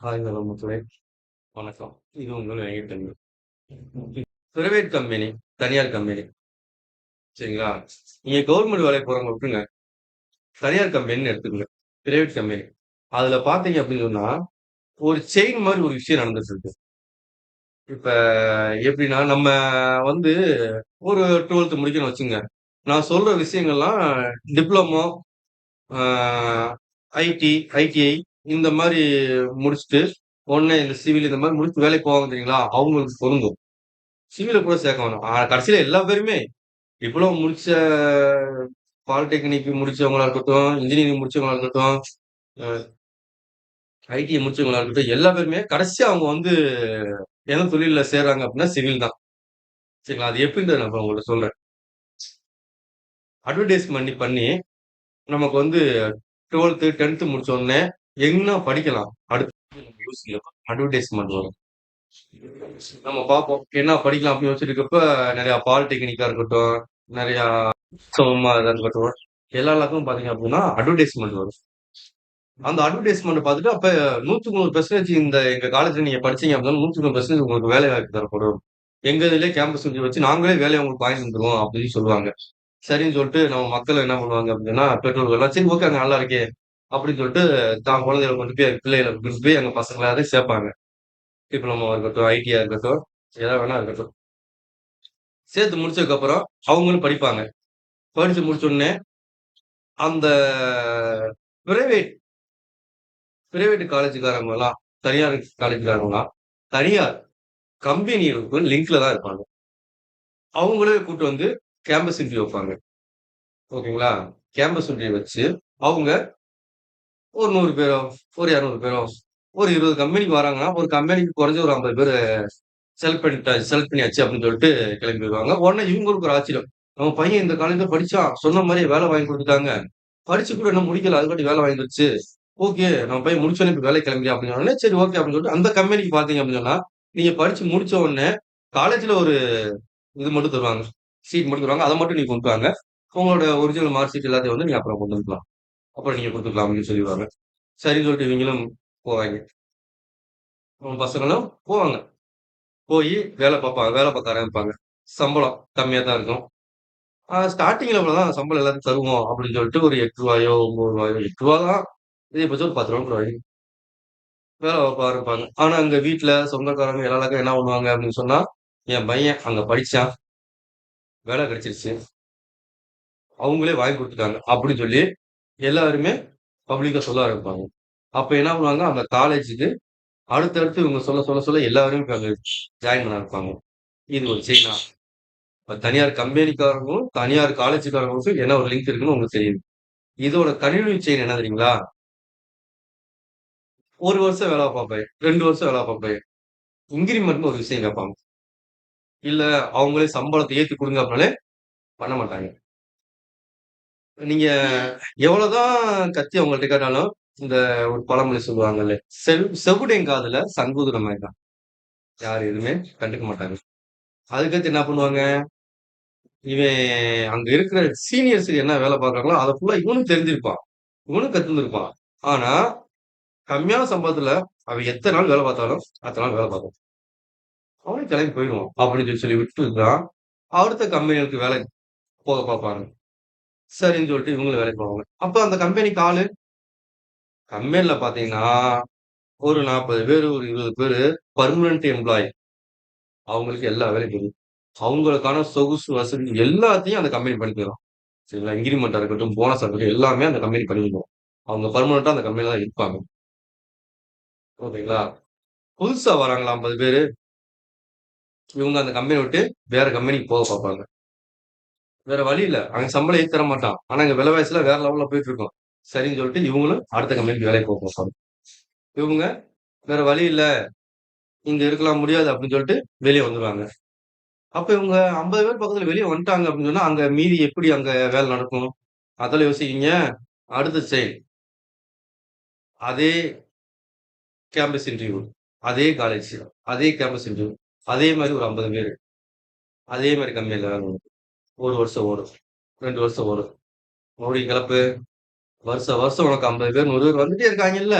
Hi hello மக்களே. வணக்கம். இது உங்கள் வெங்கட் பிரைவேட் கம்பெனி தனியார் கம்பெனி சரிங்களா? நீங்க கவர்மெண்ட் வேலைக்கு போறவங்க விட்டுருங்க. தனியார் கம்பெனின்னு எடுத்துக்கோங்க. பிரைவேட் கம்பெனி அதுல பாத்தீங்க அப்படின்னு சொன்னா ஒரு செயின் மாதிரி ஒரு விஷயம் நடந்துட்டு இருக்கு இப்ப எப்படின்னா நம்ம வந்து ஒரு டுவெல்த் முடிக்கணும் வச்சுங்க நான் சொல்ற விஷயங்கள்லாம் டிப்ளமோ ஐடி ஐடிஐ இந்த மாதிரி முடிச்சுட்டு உடனே இந்த சிவில் இந்த மாதிரி முடிச்சு வேலைக்கு போவாங்க தெரியுங்களா? அவங்களுக்கு பொருந்தும். சிவில கூட சேர்க்க வேணும். ஆனா கடைசியில எல்லா பேருமே இவ்வளோ முடிச்ச பாலிடெக்னிக் முடிச்சவங்களா இருக்கட்டும் இன்ஜினியரிங் முடிச்சவங்களா இருக்கட்டும் ஐடிஐ முடிச்சவங்களா இருக்கட்டும் எல்லா பேருமே கடைசியா அவங்க வந்து எந்த தொழில சேர்றாங்க அப்படின்னா சிவில் தான். சரிங்களா? அது எப்படின்றது நான் உங்கள்ட்ட சொல்றேன். அட்வர்டைஸ்மெண்ட் பண்ணி நமக்கு வந்து டுவெல்த்து டென்த்து முடிச்ச எங்கன்னா என்ன படிக்கலாம்? அடுத்து நம்ம யோசிக்கிறப்ப அட்வர்டைஸ்மெண்ட் வரும். நம்ம பார்ப்போம். என்ன படிக்கலாம் அப்படின்னு யோசிச்சிருக்கப்ப நிறையா நிறைய பாலிடெக்னிக்கா இருக்கட்டும் நிறைய சும்மா இருக்கட்டும் எல்லா எல்லாத்துக்கும் பாத்தீங்க அப்படின்னா அட்வர்டைஸ்மெண்ட் வரும். அந்த அட்வர்டைஸ்மெண்ட் பார்த்துட்டு அப்ப நூத்துக்கு நூறு பெர்சன்டேஜ் இந்த எங்க காலேஜ்ல நீங்க படிச்சீங்க அப்படின்னா நூத்துக்கு நூறு பெர்சன்டேஜ் உங்களுக்கு வேலை வாய்ப்பு தரப்படும். எங்க இதுலயே கேம்பஸ் வச்சு நாங்களே வேலையை உங்களுக்கு வாங்கி தந்துருவோம் அப்படின்னு சொல்லுவாங்க. சரின்னு சொல்லிட்டு நம்ம மக்கள் என்ன பண்ணுவாங்க அப்படின்னா பெற்றோர்கள் எல்லாம் சரி ஓகே அங்க நல்லா இருக்கே. அப்படின்னு சொல்லிட்டு தான் குழந்தைகளை கொண்டு போய் பிள்ளைகளை கொண்டு போய் எங்கள் பசங்களாவே சேர்ப்பாங்க. டிப்ளமோ இருக்கட்டும் ஐடியா இருக்கட்டும் எதாவது வேணா இருக்கட்டும். சேர்த்து முடிச்சதுக்கப்புறம் அவங்களும் படிப்பாங்க. படித்து முடிச்ச உடனே அந்த பிரைவேட் பிரைவேட் காலேஜுக்காரங்க எல்லாம் தனியார் காலேஜுக்காரங்களாம் தனியார் கம்பெனிகளுக்கு லிங்க்ல தான் இருப்பாங்க. அவங்களே கூப்பிட்டு வந்து கேம்பஸ் இன்டர்வியூ வைப்பாங்க. ஓகேங்களா? கேம்பஸ் இன்டர்வியூ வச்சு அவங்க ஒரு நூறு பேரோ ஒரு இரநூறு பேரோ ஒரு இருபது கம்பெனிக்கு வராங்கன்னா ஒரு கம்பெனிக்கு குறைஞ்ச ஒரு ஐம்பது பேர் செலக்ட் பண்ணிட்டா செலக்ட் பண்ணியாச்சு அப்படின்னு சொல்லிட்டு கிளம்பிடுவாங்க உடனே இவங்களுக்கு ஒரு ஆச்சரியம். நம்ம பையன் இந்த காலேஜ்ல படிச்சான். சொன்ன மாதிரியே வேலை வாங்கி கொடுத்துட்டாங்க. படிச்சு கூட என்ன முடிக்கல. அதுக்காட்டி வேலை வாங்கிடுச்சு ஓகே நம்ம பையன் முடிச்சோடனே இப்போ வேலை கிளம்பி அப்படின்னு சொன்னோடனே சரி ஓகே அப்படின்னு சொல்லிட்டு அந்த கம்பெனிக்கு பார்த்தீங்க அப்படின்னு சொன்னா நீங்க படிச்சு முடிச்ச உடனே காலேஜ்ல ஒரு இது மட்டும் தருவாங்க. சீட் மட்டும் தருவாங்க. அதை மட்டும் நீங்க கொண்டு வாங்க. உங்களோட ஒரிஜினல் மார்க் ஷீட் எல்லாத்தையும் வந்து நீங்க அப்புறம் கொண்டு வந்துக்கலாம் அப்புறம் நீங்க கொடுத்துக்கலாம் அப்படின்னு சொல்லிடுவாங்க. சரின்னு சொல்லிட்டு இவங்களும் போவாங்க. அவங்க பசங்களும் போவாங்க. போய் வேலை பார்ப்பாங்க வேலை பார்க்க ஆரம்பிப்பாங்க. சம்பளம் கம்மியாக தான் இருக்கும். ஸ்டார்டிங்ல இவ்வளவுதான் சம்பளம் எல்லாத்தையும் தருவோம் அப்படின்னு சொல்லிட்டு ஒரு எட்டு ரூபாயோ ஒன்பது ரூபாயோ எட்டு ரூபா தான். இதே பட்சம் ஒரு பத்து ரூபா ரூபாய் வேலை பார்க்க ஆரம்பிப்பாங்க. ஆனால் அங்கே வீட்டில் சொந்தக்காரங்க எல்லாருக்கும் என்ன பண்ணுவாங்க அப்படின்னு சொன்னால் என் பையன் அங்கே படித்தான் வேலை கிடைச்சிருச்சு. அவங்களே வாங்கி கொடுத்துட்டாங்க அப்படின்னு சொல்லி எல்லாருமே பப்ளிக்காக சொல்ல ஆரம்பிப்பாங்க. அப்போ என்ன பண்ணுவாங்க? அந்த காலேஜுக்கு அடுத்தடுத்து இவங்க சொல்ல சொல்ல சொல்ல எல்லாருமே அங்க ஜாயின் பண்ண இருப்பாங்க இது ஒரு செயினா தனியார் கம்பெனிக்காரங்களும் தனியார் காலேஜுக்காரங்களுக்கும் என்ன ஒரு லிங்க் இருக்குன்னு உங்களுக்கு தெரியுது. இதோட கணினி செயின் என்ன தெரியுங்களா? ஒரு வருஷம் வேலை பார்ப்பேன். ரெண்டு வருஷம் வேலை பார்ப்பேன். இன்கிரிமெண்ட்னு ஒரு விஷயம் கேட்பாங்க. இல்லை அவங்களே சம்பளத்தை ஏற்றி கொடுங்க அப்படின்னாலே பண்ண மாட்டாங்க. நீங்க எவ்வளவுதான் கத்தி அவங்கள்ட்ட கேட்டாலும் இந்த ஒரு பழமொழி சொல்லுவாங்கல்ல செவ் செவுடையும் காதுல சங்குதுற மாதிரி தான் யார் எதுவுமே கண்டுக்க மாட்டாங்க. அதுக்கடுத்து என்ன பண்ணுவாங்க? இவன் அங்க இருக்கிற சீனியர்ஸ் என்ன வேலை பார்க்கறாங்களோ அதை ஃபுல்லா இவனும் தெரிஞ்சிருப்பான். இவனும் கத்துருந்துருப்பான் ஆனா கம்மியான சம்பளத்துல அவன் எத்தனை நாள் வேலை பார்த்தாலும் அத்தனை நாள் வேலை பார்ப்பான். அவனே கிளம்பி போயிடுவான் அப்படின்னு சொல்லி சொல்லி விட்டு அடுத்த கம்பெனிகளுக்கு வேலை போக பார்ப்பாங்க. சரின்னு சொல்லிட்டு இவங்களும் வேலைக்கு போவாங்க. அப்ப அந்த கம்பெனிக்கு ஆளு கம்பெனில பாத்தீங்கன்னா ஒரு நாற்பது பேர் ஒரு இருபது பேர் பர்மனன்ட் எம்ப்ளாயி அவங்களுக்கு எல்லா வேலையும் தெரியும். அவங்களுக்கான சொகுசு வசதி எல்லாத்தையும் அந்த கம்பெனி பண்ணிக்கிறோம் சரிங்களா? இன்கிரிமெண்டா இருக்கட்டும் போனஸ் இருக்கட்டும் எல்லாமே அந்த கம்பெனி பண்ணிக்கிறோம் அவங்க பர்மனண்டா அந்த கம்பெனில தான் இருப்பாங்க. ஓகேங்களா? புதுசா வராங்களா ஐம்பது பேரு? இவங்க அந்த கம்பெனி விட்டு வேற கம்பெனிக்கு போக பார்ப்பாங்க. வேற வழி இல்ல. அங்க சம்பளம் ஏத்தி தர மாட்டான். ஆனா இங்க விலைவாசில வேற லெவல்ல போயிட்டு இருக்கோம் சரின்னு சொல்லிட்டு இவங்களும் அடுத்த கம்பெனிக்கு வேலைக்கு போக இவங்க வேற வழி இல்ல. இங்க இருக்கலாம் முடியாது அப்படின்னு சொல்லிட்டு வெளியே வந்துருவாங்க. அப்ப இவங்க ஐம்பது பேர் பக்கத்துல வெளியே வந்துட்டாங்க அப்படின்னு சொன்னா அங்க மீதி எப்படி அங்க வேலை நடக்கும்? அதெல்லாம் யோசிக்கீங்க அடுத்த செயல் அதே கேம்பஸ் இன்டர்வியூ அதே காலேஜ் அதே கேம்பஸ் இன்டர்வியூ அதே மாதிரி ஒரு ஐம்பது பேர். அதே மாதிரி கம்பெனியில் வேலை நடக்கும். ஒரு வருஷம் ஓடும் ரெண்டு வருஷம் ஓடும் மறுபடியும் கிளப்பு வருஷம் வருஷம் உனக்கு ஐம்பது பேர் நூறு பேர் வந்துட்டே இருக்காங்கல்ல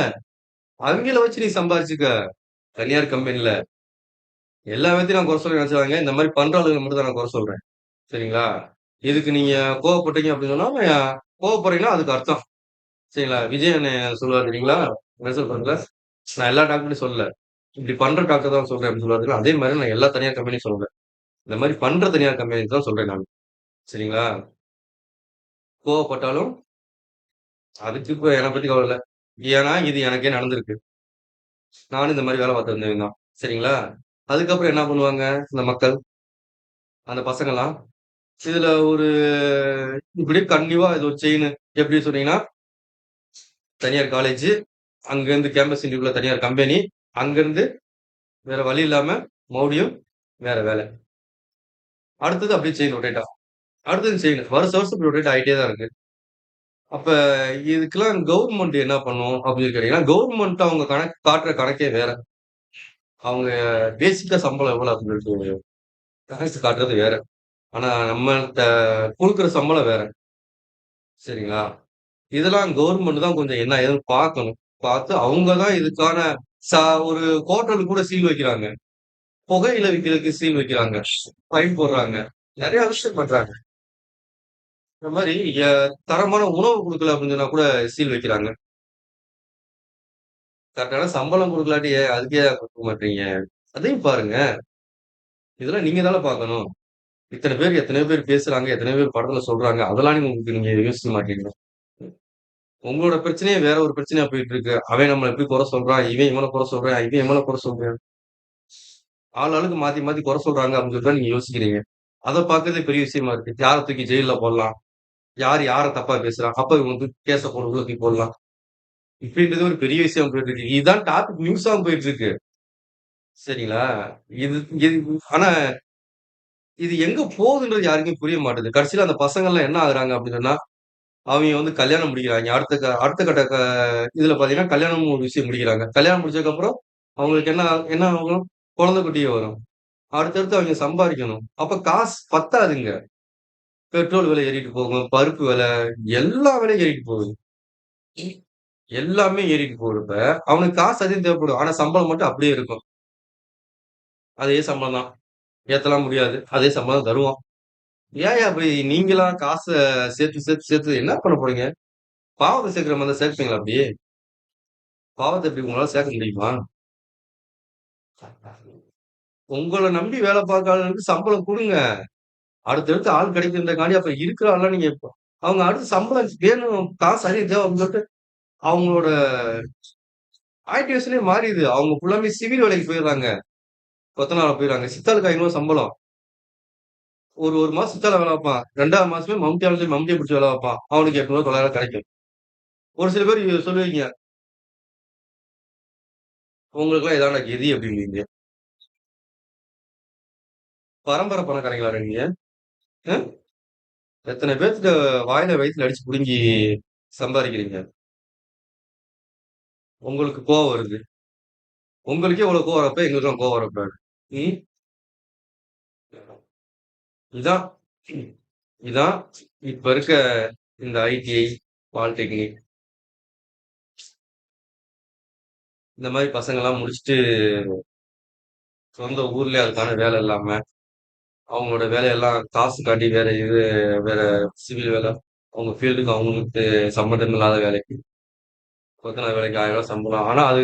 அவங்கள வச்சு நீ சம்பாரிச்சுக்க. தனியார் கம்பெனில. எல்லா விதத்தையும் நான் குறை சொல்ல நினைச்சாங்க இந்த மாதிரி பண்ற ஆளுங்க மட்டும் தான் நான் குறை சொல்றேன். சரிங்களா? இதுக்கு நீங்க கோவப்பட்டீங்க அப்படின்னு சொன்னா, கோவப்படுறீங்கன்னா அதுக்கு அர்த்தம். சரிங்களா? விஜய் என்ன சொல்லுவாரு தெரியுங்களா? என்ன படத்துல. நான் எல்லா டாக்டர்ட்டயும் சொல்லல. இப்படி பண்ற டாக்டர் தான் சொல்றேன் அப்படின்னு சொல்லுவாரு. அதே மாதிரி நான் எல்லா தனியார் கம்பெனியும் சொல்றேன் இந்த மாதிரி பண்ற தனியார் கம்பெனி தான் சொல்றேன் நான் சரிங்களா? கோவப்பட்டாலும் அதுக்கு இப்போ என்னை பற்றி கவலை இல்லை ஏன்னா, இது எனக்கே நடந்திருக்கு. நானும் இந்த மாதிரி வேலை பார்த்திருந்தவன் தான். சரிங்களா? அதுக்கப்புறம் என்ன பண்ணுவாங்க, இந்த மக்கள்? அந்த பசங்கள்லாம் இதுல ஒரு இப்படியே கன்டினியூவா இது ஒரு செயின் எப்படி சொன்னீங்கன்னா தனியார் காலேஜ் அங்கேருந்து கேம்பஸ் இன்டர்வியூல தனியார் கம்பெனி, அங்கேருந்து வேற வழி இல்லாம மறுபடியும் வேற வேலை. அடுத்தது அப்படியே செயின் ரொட்டேட் ஆகும். அடுத்தது செயின். வருஷம் வருஷம் இப்படி ரொட்டேட் ஆகிட்டே தான் இருக்கு. அப்ப இதுக்கெல்லாம் கவர்மெண்ட் என்ன பண்ணும் அப்படின்னு கேட்டீங்கன்னா, கவர்மெண்ட் அவங்க கணக்கு காட்டுற கணக்கே வேற. அவங்க பேசிக்கா சம்பளம் எவ்வளவு அப்படின்னு சொல்லிட்டு கணக்கு காட்டுறது வேற. ஆனா நம்ம கொடுக்குற சம்பளம் வேற. சரிங்களா? இதெல்லாம் கவர்மெண்ட் தான் கொஞ்சம் என்ன ஏதுன்னு பார்க்கணும். பார்த்து அவங்க தான் இதுக்கான சா ஒரு ஹோட்டலுக்கு கூட சீல் வைக்கிறாங்க. புகையில விற்கிறதுக்கு சீல் வைக்கிறாங்க. ஃபைன் போடுறாங்க. நிறைய விஷயம் பண்றாங்க. இந்த மாதிரி எ தரமான உணவு குடுக்கல அப்படின்னு சொன்னா கூட சீல் வைக்கிறாங்க. கரெக்டான சம்பளம் குடுக்கலாட்டி அதுக்கே அதுக்கு ஏன் குடுக்க மாட்றீங்க? அதையும் பாருங்க. இதெல்லாம் நீங்க தானே பார்க்கணும். இத்தன பேர் எத்தனையோ பேர் பேசுறாங்க, எத்தனையோ பேர் படத்துல சொல்றாங்க. அதெல்லாம் நீங்க உங்களுக்கு நீங்க யோசிக்க மாட்டீங்க. உங்களோட பிரச்சனையே வேற ஒரு பிரச்சனையா போயிட்டு இருக்கு. அவன் நம்மள எப்படி குறை சொல்றான், இவன் இவன குறை சொல்றான், இவன் இவன குறை சொல்றான். ஆள் ஆளுக்கு மாத்தி மாத்தி குறை சொல்றாங்க அப்படின்னு சொல்லிட்டு தான் நீங்க யோசிக்கிறீங்க. அத பார்க்கறதே பெரிய விஷயமா இருக்கு. யார தூக்கி ஜெயில்ல போடலாம். யார் யாரை தப்பா பேசுறாங்க அப்ப இவங்க வந்து கேச போட்டு உள்ள போடலாம். இப்படின்றது ஒரு பெரிய விஷயம் போயிட்டு இருக்கு. இதுதான் டாபிக் நியூஸா போயிட்டு இருக்கு. சரிங்களா? இது இது ஆனா இது எங்க போகுதுன்றது யாருக்குமே புரிய மாட்டேங்குது. கடைசியில அந்த பசங்கள்லாம் என்ன ஆகுறாங்க அப்படின்னு சொன்னா, அவங்க வந்து கல்யாணம் முடிக்கிறாங்க அடுத்த க அடுத்த கட்ட க இதுல பார்த்தீங்கன்னா, கல்யாணம் ஒரு விஷயம் முடிக்கிறாங்க. கல்யாணம் முடிச்சதுக்கப்புறம் அவங்களுக்கு என்ன என்ன ஆகும்? குழந்தை குட்டியே வரும். அடுத்தடுத்து அவங்க சம்பாதிக்கணும் அப்ப காசு பத்தாதுங்க. பெட்ரோல் விலை ஏறிட்டு போகும். பருப்பு விலை, எல்லா விலையும் ஏறிட்டு போகுது. எல்லாமே ஏறிட்டு போறப்ப, அவனுக்கு காசு அதிகம் தேவைப்படும். ஆனா சம்பளம் மட்டும் அப்படியே இருக்கும். அதே சம்பளம் தான். ஏத்தலாம் முடியாது. அதே சம்பளம் தருவான். ஏன்யா அப்படி நீங்களா காச சேர்த்து, சேர்த்து, சேர்த்து என்ன பண்ண போறீங்க? பாவத்த சேர்க்கிற இருந்தா சேர்ப்பீங்களா அப்படி? பாவத்த எப்படி உங்களால சேர்க்க முடியுமா? உங்கள நம்பி வேலை பார்க்குற ஆளுங்களுக்கு சம்பளம் குடுங்க. அடுத்தடுத்து ஆள் கிடைக்குன்றதுக்காண்டி அப்ப இருக்கிற ஆள்லாம் நீங்க இப்ப அவங்க அடுத்து சம்பளம் வேணும், காசு அதிகம் தேவை அப்படின்னு சொல்லிட்டு, அவங்களோட ஆக்டிவேஷனே மாறிடுது. அவங்க ஃபுல்லாமே சிவில் வேலைக்கு போயிடுறாங்க. கொத்தனால போயிடுறாங்க. சித்தாளுக்கு ஐநூறு சம்பளம். ஒரு ஒரு மாசம் சித்தால வேலை வைப்பான் ரெண்டாவது மாசமே மம்முட்டியால சொல்லி மம்முட்டிய பிடிச்சி வேலை வைப்பான் அவனுக்கு ரூ. 800 900 கிடைக்கும். ஒரு சில பேர் சொல்லுவீங்க. உங்களுக்கெல்லாம் இதான்டா கெதி அப்படிம்பீங்க. பரம்பரை பணக்காரங்களா நீங்க? எத்தனை எத்தன வாயில வயித்துல அடிச்சு பிடுங்கி சம்பாதிக்கிறீங்க உங்களுக்கு கோவம் வருது. உங்களுக்கே இவ்வளவு கோவம் வரப்ப எங்களுக்கெல்லாம் கோவம் வரக்கூடாது. ம். இதான் இதான் இப்ப இருக்க இந்த ஐடிஐ, பாலிடெக்னிக். இந்த மாதிரி பசங்க எல்லாம் முடிச்சுட்டு சொந்த ஊர்லயே அதுக்கான வேலை இல்லாம, அவங்களோட வேலையெல்லாம் காசுக்காண்டி வேற இது வேற சிவில் வேலை, அவங்க ஃபீல்டுக்கு அவங்களுக்கு சம்மந்தம் இல்லாத வேலைக்கு. கொத்தனார் வேலைக்கு ஆயிரம் ரூபாய் சம்பளம். ஆனா அது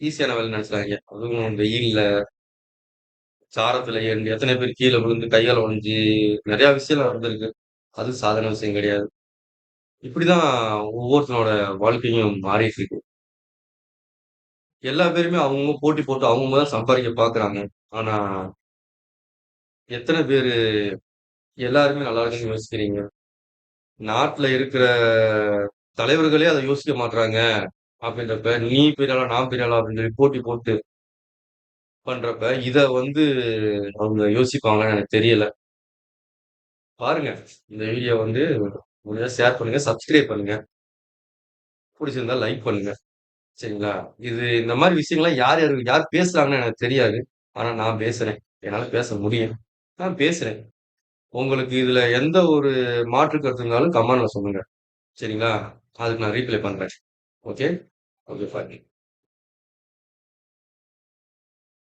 ஈஸியான வேலை நினைச்சாங்க அதுவும் வெயில்ல சாரத்துல ஏறி எத்தனை பேர் கீழே விழுந்து கையால் உடைஞ்சு நிறைய விஷயம் நடந்திருக்கு. அது சாதாரண விஷயம் கிடையாது. இப்படிதான் ஒவ்வொருத்தனோட வாழ்க்கையும் மாறிட்டு இருக்கு. எல்லா பேருமே அவங்கவுங்க போட்டி போட்டு அவங்கவுங்க தான் சம்பாதிக்க பாக்குறாங்க ஆனா எத்தனை பேரு எல்லாருமே நல்லா இருக்குன்னு யோசிக்கிறீங்க? நாட்டில் இருக்கிற தலைவர்களே அத யோசிக்க மாட்றாங்க. அப்படின்றப்ப, நீ பெரிய ஆளா, நான் பெரிய ஆளா அப்படின்னு சொல்லி போட்டி போட்டு பண்றப்ப, இத வந்து அவங்க யோசிப்பாங்களான்னு எனக்கு தெரியல. பாருங்க. இந்த வீடியோ வந்து முடிஞ்சா ஷேர் பண்ணுங்க, சப்ஸ்கிரைப் பண்ணுங்க. புடிச்சிருந்தா லைக் பண்ணுங்க. சரிங்களா? இது இந்த மாரி விஷயங்கள்லாம் யார் யாரு யார் பேசுறாங்கன்னு எனக்கு தெரியாது. ஆனா நான் பேசுறேன். என்னால பேச முடியும். நான் பேசுறேன். உங்களுக்கு இதுல எந்த ஒரு மாற்று கருத்து இருந்தாலும் கமெண்ட்ல சொல்லுங்க. சரிங்களா? அதுக்கு நான் ரீப்ளை பண்றேன். ஓகே. Okay fine.